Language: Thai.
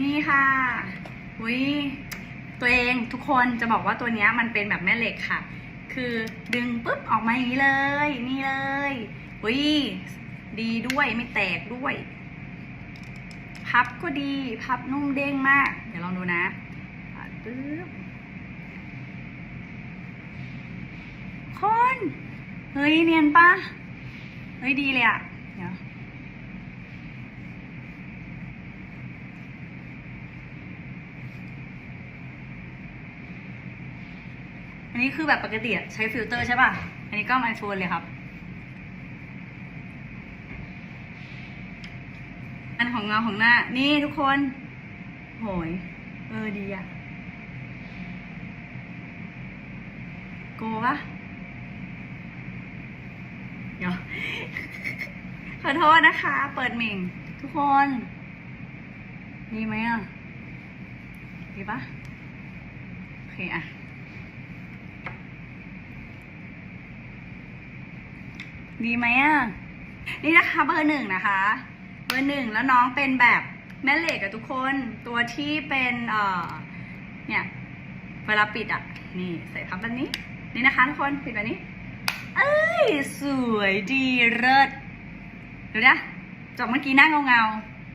นี่ค่ะอุ้ยตัวเองทุกคนจะบอกว่าตัวนี้มันเป็นแบบแม่เหล็กค่ะ คือดึงปุ๊บออกมาอย่างนี้เลย นี่เลยอุ้ยดีด้วยไม่แตกด้วย พับก็ดีพับนุ่มเด้งมาก เดี๋ยวลองดูนะอะปึ๊บคน เฮ้ยเนียนปะเฮ้ยดีเลยอะเดี๋ยว อันนี้คือแบบปกติใช้ฟิลเตอร์ใช่ป่ะ อันนี้ก็ไอโฟนเลยครับ อันของเงาของหน้า นี่ทุกคน โหย เออดีอะโกปะเดี๋ยว ขอโทษนะคะ เปิดหมิงทุกคน ดีไหมอะ ดีปะโอเคอะ ดีไหมอะ นี่นะคะเบอร์หนึ่งนะคะ เบอร์หนึ่งแล้วน้องเป็นแบบแม่เหล็กอะทุกคน ตัวที่เป็นเอ่อเนี่ย เวลาปิดอะนี่ใส่พับแบบนี้ นี่นะคะทุกคนปิดแบบนี้ เอ้ย สวยดีเลิศเดี๋ยวนะจากเมื่อกี้หน้าเงาเงา